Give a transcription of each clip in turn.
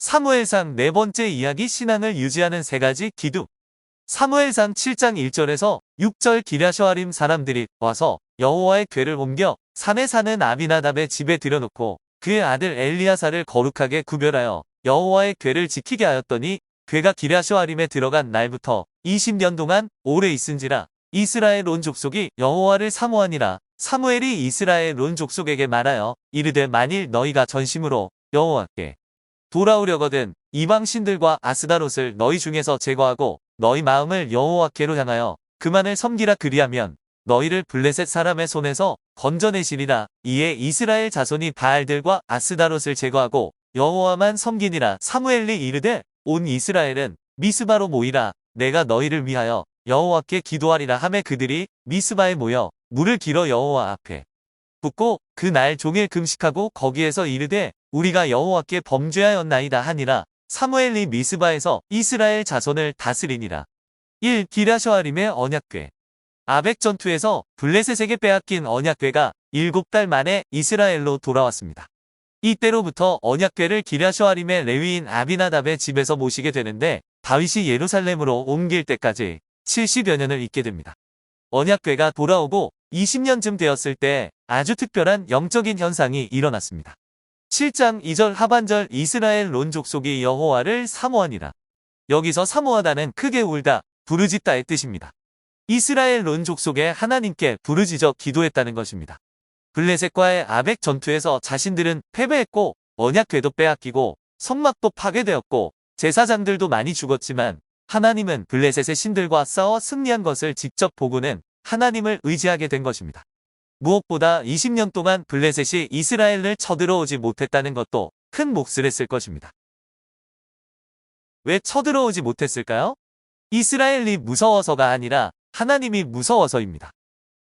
사무엘상 네 번째 이야기 신앙을 유지하는 세 가지 기둥. 사무엘상 7장 1절에서 6절 기랴쇼아림 사람들이 와서 여호와의 궤를 옮겨 산에 사는 아비나답의 집에 들여놓고 그의 아들 엘리야사를 거룩하게 구별하여 여호와의 궤를 지키게 하였더니 궤가 기랴쇼아림에 들어간 날부터 20년 동안 오래 있은지라 이스라엘 온 족속이 여호와를 사모하니라 사무엘이 이스라엘 온 족속에게 말하여 이르되 만일 너희가 전심으로 여호와께 돌아오려거든 이방 신들과 아스다롯을 너희 중에서 제거하고 너희 마음을 여호와께로 향하여 그만을 섬기라 그리하면 너희를 블레셋 사람의 손에서 건져내시리라. 이에 이스라엘 자손이 바알들과 아스다롯을 제거하고 여호와만 섬기니라. 사무엘이 이르되 온 이스라엘은 미스바로 모이라. 내가 너희를 위하여 여호와께 기도하리라 하매 그들이 미스바에 모여 물을 길어 여호와 앞에 붓고 그 날 종일 금식하고 거기에서 이르되 우리가 여호와께 범죄하였나이다 하니라 사무엘이 미스바에서 이스라엘 자손을 다스리니라 1. 기라셔아림의 언약궤 아벡 전투에서 블레셋에게 빼앗긴 언약궤가 7달 만에 이스라엘로 돌아왔습니다. 이때로부터 언약궤를 기랴쇼아림의 레위인 아비나답의 집에서 모시게 되는데 다윗이 예루살렘으로 옮길 때까지 70여 년을 있게 됩니다. 언약궤가 돌아오고 20년쯤 되었을 때 아주 특별한 영적인 현상이 일어났습니다. 7장 2절 하반절 이스라엘 론 족속이 여호와를 사모하니라. 여기서 사모하다는 크게 울다, 부르짖다의 뜻입니다. 이스라엘 론 족속의 하나님께 부르짖어 기도했다는 것입니다. 블레셋과의 아벡 전투에서 자신들은 패배했고 언약궤도 빼앗기고 성막도 파괴되었고 제사장들도 많이 죽었지만 하나님은 블레셋의 신들과 싸워 승리한 것을 직접 보고는 하나님을 의지하게 된 것입니다. 무엇보다 20년 동안 블레셋이 이스라엘을 쳐들어오지 못했다는 것도 큰 몫을 했을 것입니다. 왜 쳐들어오지 못했을까요? 이스라엘이 무서워서가 아니라 하나님이 무서워서입니다.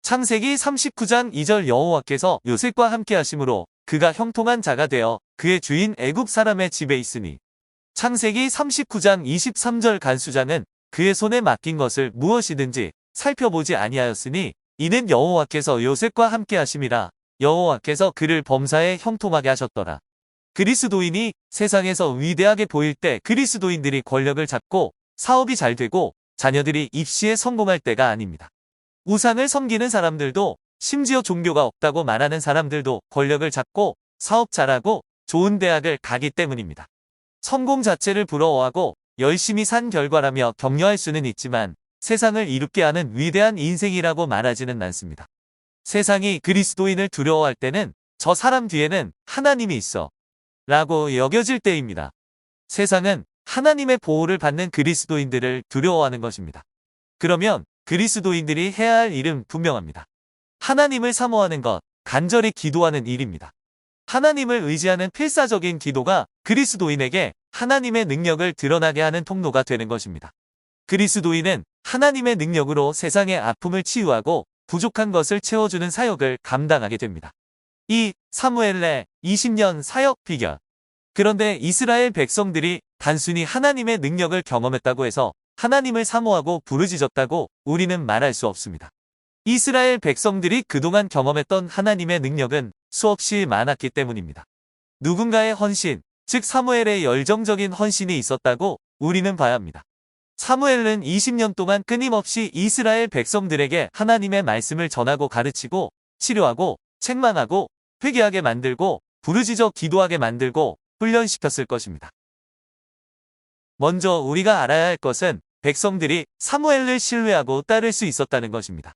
창세기 39장 2절 여호와께서 요셉과 함께 하심으로 그가 형통한 자가 되어 그의 주인 애굽 사람의 집에 있으니 창세기 39장 23절 간수장은 그의 손에 맡긴 것을 무엇이든지 살펴보지 아니하였으니 이는 여호와께서 요셉과 함께 하심이라 여호와께서 그를 범사에 형통하게 하셨더라. 그리스도인이 세상에서 위대하게 보일 때 그리스도인들이 권력을 잡고 사업이 잘 되고 자녀들이 입시에 성공할 때가 아닙니다. 우상을 섬기는 사람들도 심지어 종교가 없다고 말하는 사람들도 권력을 잡고 사업 잘하고 좋은 대학을 가기 때문입니다. 성공 자체를 부러워하고 열심히 산 결과라며 격려할 수는 있지만 세상을 이롭게 하는 위대한 인생이라고 말하지는 않습니다. 세상이 그리스도인을 두려워할 때는 저 사람 뒤에는 하나님이 있어 라고 여겨질 때입니다. 세상은 하나님의 보호를 받는 그리스도인들을 두려워하는 것입니다. 그러면 그리스도인들이 해야 할 일은 분명합니다. 하나님을 사모하는 것, 간절히 기도하는 일입니다. 하나님을 의지하는 필사적인 기도가 그리스도인에게 하나님의 능력을 드러나게 하는 통로가 되는 것입니다. 그리스도인은 하나님의 능력으로 세상의 아픔을 치유하고 부족한 것을 채워주는 사역을 감당하게 됩니다. 이 사무엘레 20년 사역 비결. 그런데 이스라엘 백성들이 단순히 하나님의 능력을 경험했다고 해서 하나님을 사모하고 부르짖었다고 우리는 말할 수 없습니다. 이스라엘 백성들이 그동안 경험했던 하나님의 능력은 수없이 많았기 때문입니다. 누군가의 헌신, 즉 사무엘의 열정적인 헌신이 있었다고 우리는 봐야 합니다. 사무엘은 20년 동안 끊임없이 이스라엘 백성들에게 하나님의 말씀을 전하고 가르치고 치료하고 책망하고 회개하게 만들고 부르짖어 기도하게 만들고 훈련시켰을 것입니다. 먼저 우리가 알아야 할 것은 백성들이 사무엘을 신뢰하고 따를 수 있었다는 것입니다.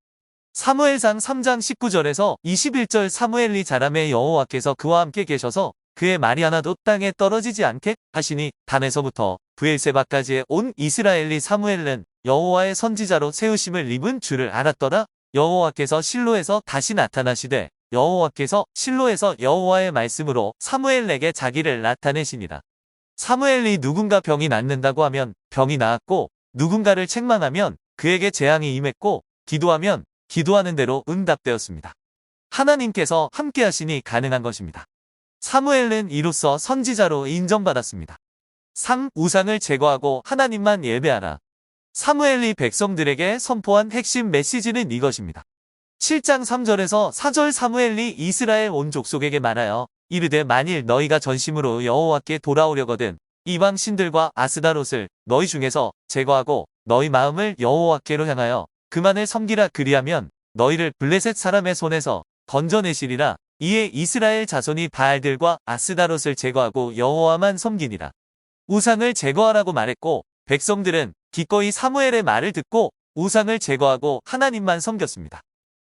사무엘상 3장 19절에서 21절 사무엘이 자람의 여호와께서 그와 함께 계셔서 그의 말이 하나도 땅에 떨어지지 않게 하시니 단에서부터 부엘세바까지의 온 이스라엘이 사무엘은 여호와의 선지자로 세우심을 입은 줄을 알았더라. 여호와께서 실로에서 다시 나타나시되 여호와께서 실로에서 여호와의 말씀으로 사무엘에게 자기를 나타내시니라. 사무엘이 누군가 병이 낫는다고 하면 병이 나았고 누군가를 책망하면 그에게 재앙이 임했고 기도하면 기도하는 대로 응답되었습니다. 하나님께서 함께 하시니 가능한 것입니다. 사무엘은 이로써 선지자로 인정받았습니다. 3. 우상을 제거하고 하나님만 예배하라. 사무엘이 백성들에게 선포한 핵심 메시지는 이것입니다. 7장 3절에서 4절 사무엘이 이스라엘 온 족속에게 말하여 이르되 만일 너희가 전심으로 여호와께 돌아오려거든 이방 신들과 아스다롯을 너희 중에서 제거하고 너희 마음을 여호와께로 향하여 그만을 섬기라 그리하면 너희를 블레셋 사람의 손에서 건져내시리라 이에 이스라엘 자손이 바알들과 아스다롯을 제거하고 여호와만 섬기니라 우상을 제거하라고 말했고 백성들은 기꺼이 사무엘의 말을 듣고 우상을 제거하고 하나님만 섬겼습니다.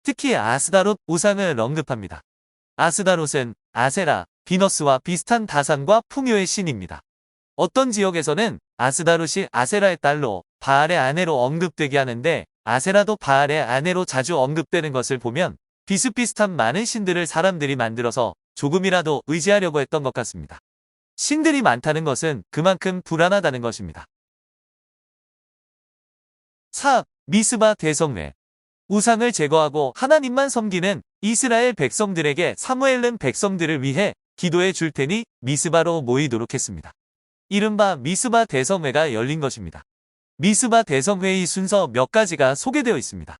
특히 아스다롯 우상을 언급합니다. 아스다롯은 아세라, 비너스와 비슷한 다산과 풍요의 신입니다. 어떤 지역에서는 아스다롯이 아세라의 딸로 바알의 아내로 언급되게 하는데 아세라도 바알의 아내로 자주 언급되는 것을 보면 비슷비슷한 많은 신들을 사람들이 만들어서 조금이라도 의지하려고 했던 것 같습니다. 신들이 많다는 것은 그만큼 불안하다는 것입니다. 4. 미스바 대성회 우상을 제거하고 하나님만 섬기는 이스라엘 백성들에게 사무엘은 백성들을 위해 기도해 줄 테니 미스바로 모이도록 했습니다. 이른바 미스바 대성회가 열린 것입니다. 미스바 대성회의 순서 몇 가지가 소개되어 있습니다.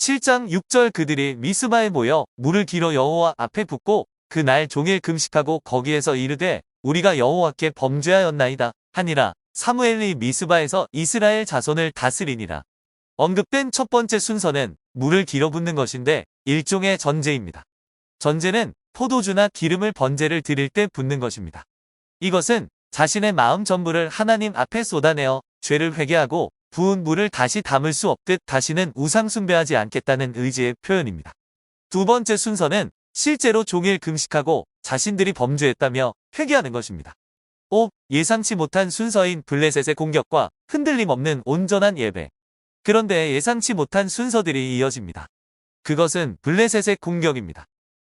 7장 6절 그들이 미스바에 모여 물을 길어 여호와 앞에 붓고 그날 종일 금식하고 거기에서 이르되 우리가 여호와께 범죄하였나이다 하니라 사무엘이 미스바에서 이스라엘 자손을 다스리니라. 언급된 첫 번째 순서는 물을 길어 붓는 것인데 일종의 전제입니다. 전제는 포도주나 기름을 번제를 드릴 때 붓는 것입니다. 이것은 자신의 마음 전부를 하나님 앞에 쏟아내어 죄를 회개하고 부은 물을 다시 담을 수 없듯 다시는 우상 숭배하지 않겠다는 의지의 표현입니다. 두 번째 순서는 실제로 종일 금식하고 자신들이 범죄했다며 회개하는 것입니다. 5. 예상치 못한 순서인 블레셋의 공격과 흔들림 없는 온전한 예배. 그런데 예상치 못한 순서들이 이어집니다. 그것은 블레셋의 공격입니다.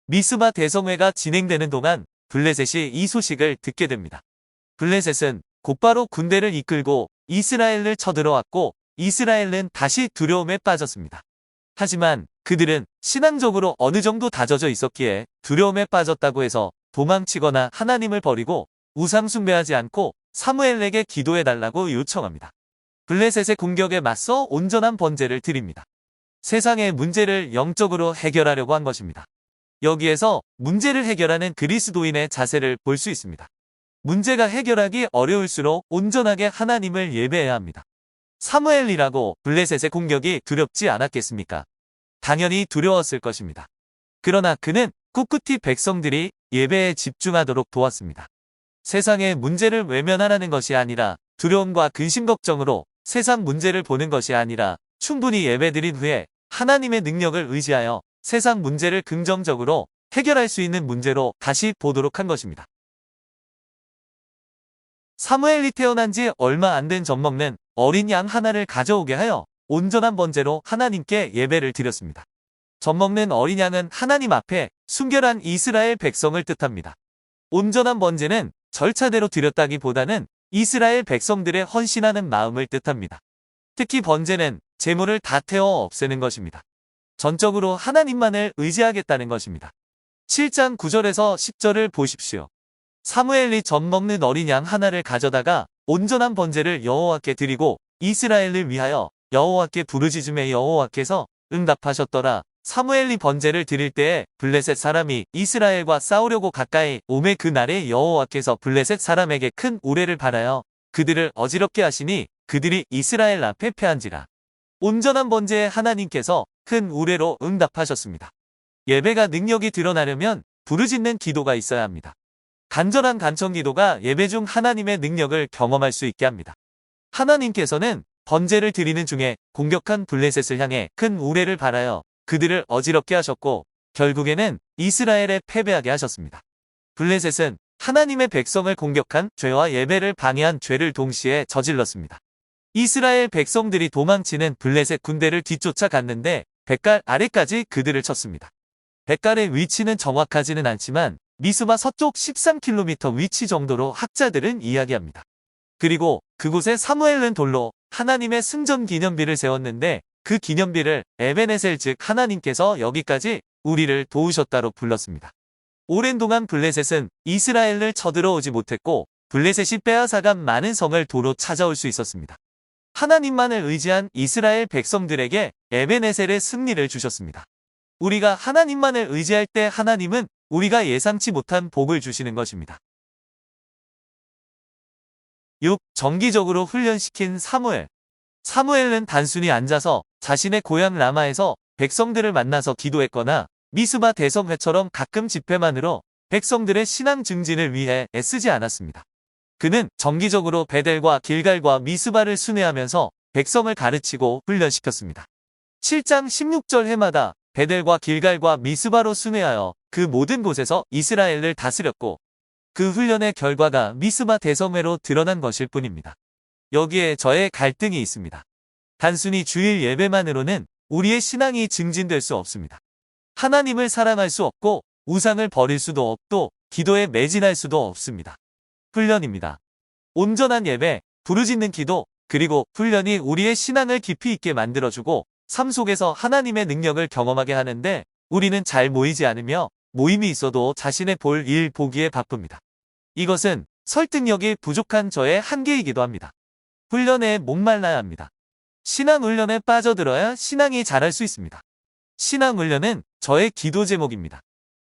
미스바 대성회가 진행되는 동안 블레셋이 이 소식을 듣게 됩니다. 블레셋은 곧바로 군대를 이끌고 이스라엘을 쳐들어왔고 이스라엘은 다시 두려움에 빠졌습니다. 하지만 그들은 신앙적으로 어느 정도 다져져 있었기에 두려움에 빠졌다고 해서 도망치거나 하나님을 버리고 우상 숭배하지 않고 사무엘에게 기도해달라고 요청합니다. 블레셋의 공격에 맞서 온전한 번제를 드립니다. 세상의 문제를 영적으로 해결하려고 한 것입니다. 여기에서 문제를 해결하는 그리스도인의 자세를 볼 수 있습니다. 문제가 해결하기 어려울수록 온전하게 하나님을 예배해야 합니다. 사무엘이라고 블레셋의 공격이 두렵지 않았겠습니까? 당연히 두려웠을 것입니다. 그러나 그는 꿋꿋이 백성들이 예배에 집중하도록 도왔습니다. 세상의 문제를 외면하라는 것이 아니라 두려움과 근심 걱정으로 세상 문제를 보는 것이 아니라 충분히 예배드린 후에 하나님의 능력을 의지하여 세상 문제를 긍정적으로 해결할 수 있는 문제로 다시 보도록 한 것입니다. 사무엘이 태어난 지 얼마 안 된 젖먹는 어린 양 하나를 가져오게 하여 온전한 번제로 하나님께 예배를 드렸습니다. 젖먹는 어린 양은 하나님 앞에 순결한 이스라엘 백성을 뜻합니다. 온전한 번제는 절차대로 드렸다기보다는 이스라엘 백성들의 헌신하는 마음을 뜻합니다. 특히 번제는 재물을 다 태워 없애는 것입니다. 전적으로 하나님만을 의지하겠다는 것입니다. 7장 9절에서 10절을 보십시오. 사무엘이 젖 먹는 어린 양 하나를 가져다가 온전한 번제를 여호와께 드리고 이스라엘을 위하여 여호와께 부르짖음에 여호와께서 응답하셨더라. 사무엘이 번제를 드릴 때에 블레셋 사람이 이스라엘과 싸우려고 가까이 오매 그 날에 여호와께서 블레셋 사람에게 큰 우레를 바라여 그들을 어지럽게 하시니 그들이 이스라엘 앞에 패한지라. 온전한 번제에 하나님께서 큰 우레로 응답하셨습니다. 예배가 능력이 드러나려면 부르짖는 기도가 있어야 합니다. 간절한 간청 기도가 예배 중 하나님의 능력을 경험할 수 있게 합니다. 하나님께서는 번제를 드리는 중에 공격한 블레셋을 향해 큰 우레를 바라여 그들을 어지럽게 하셨고 결국에는 이스라엘에 패배하게 하셨습니다. 블레셋은 하나님의 백성을 공격한 죄와 예배를 방해한 죄를 동시에 저질렀습니다. 이스라엘 백성들이 도망치는 블레셋 군대를 뒤쫓아 갔는데 백갈 아래까지 그들을 쳤습니다. 백갈의 위치는 정확하지는 않지만 미스바 서쪽 13km 위치 정도로 학자들은 이야기합니다. 그리고 그곳에 사무엘은 돌로 하나님의 승전 기념비를 세웠는데 그 기념비를 에베네셀 즉 하나님께서 여기까지 우리를 도우셨다로 불렀습니다. 오랜 동안 블레셋은 이스라엘을 쳐들어오지 못했고 블레셋이 빼앗아간 많은 성을 도로 찾아올 수 있었습니다. 하나님만을 의지한 이스라엘 백성들에게 에베네셀의 승리를 주셨습니다. 우리가 하나님만을 의지할 때 하나님은 우리가 예상치 못한 복을 주시는 것입니다. 정기적으로 훈련시킨 사무엘. 사무엘은 단순히 앉아서 자신의 고향 라마에서 백성들을 만나서 기도했거나 미스바 대성회처럼 가끔 집회만으로 백성들의 신앙 증진을 위해 애쓰지 않았습니다. 그는 정기적으로 베델과 길갈과 미스바를 순회하면서 백성을 가르치고 훈련시켰습니다. 7장 16절 해마다 베델과 길갈과 미스바로 순회하여 그 모든 곳에서 이스라엘을 다스렸고 그 훈련의 결과가 미스바 대성회로 드러난 것일 뿐입니다. 여기에 저의 갈등이 있습니다. 단순히 주일 예배만으로는 우리의 신앙이 증진될 수 없습니다. 하나님을 사랑할 수 없고 우상을 버릴 수도 없고 기도에 매진할 수도 없습니다. 훈련입니다. 온전한 예배, 부르짖는 기도, 그리고 훈련이 우리의 신앙을 깊이 있게 만들어주고 삶 속에서 하나님의 능력을 경험하게 하는데 우리는 잘 모이지 않으며 모임이 있어도 자신의 볼 일 보기에 바쁩니다. 이것은 설득력이 부족한 저의 한계이기도 합니다. 훈련에 목말라야 합니다. 신앙 훈련에 빠져들어야 신앙이 자랄 수 있습니다. 신앙 훈련은 저의 기도 제목입니다.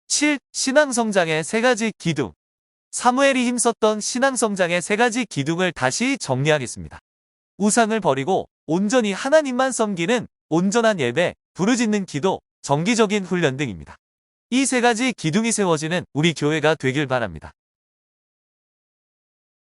7. 신앙 성장의 세 가지 기둥. 사무엘이 힘썼던 신앙 성장의 세 가지 기둥을 다시 정리하겠습니다. 우상을 버리고 온전히 하나님만 섬기는 온전한 예배, 부르짖는 기도, 정기적인 훈련 등입니다. 이 세 가지 기둥이 세워지는 우리 교회가 되길 바랍니다.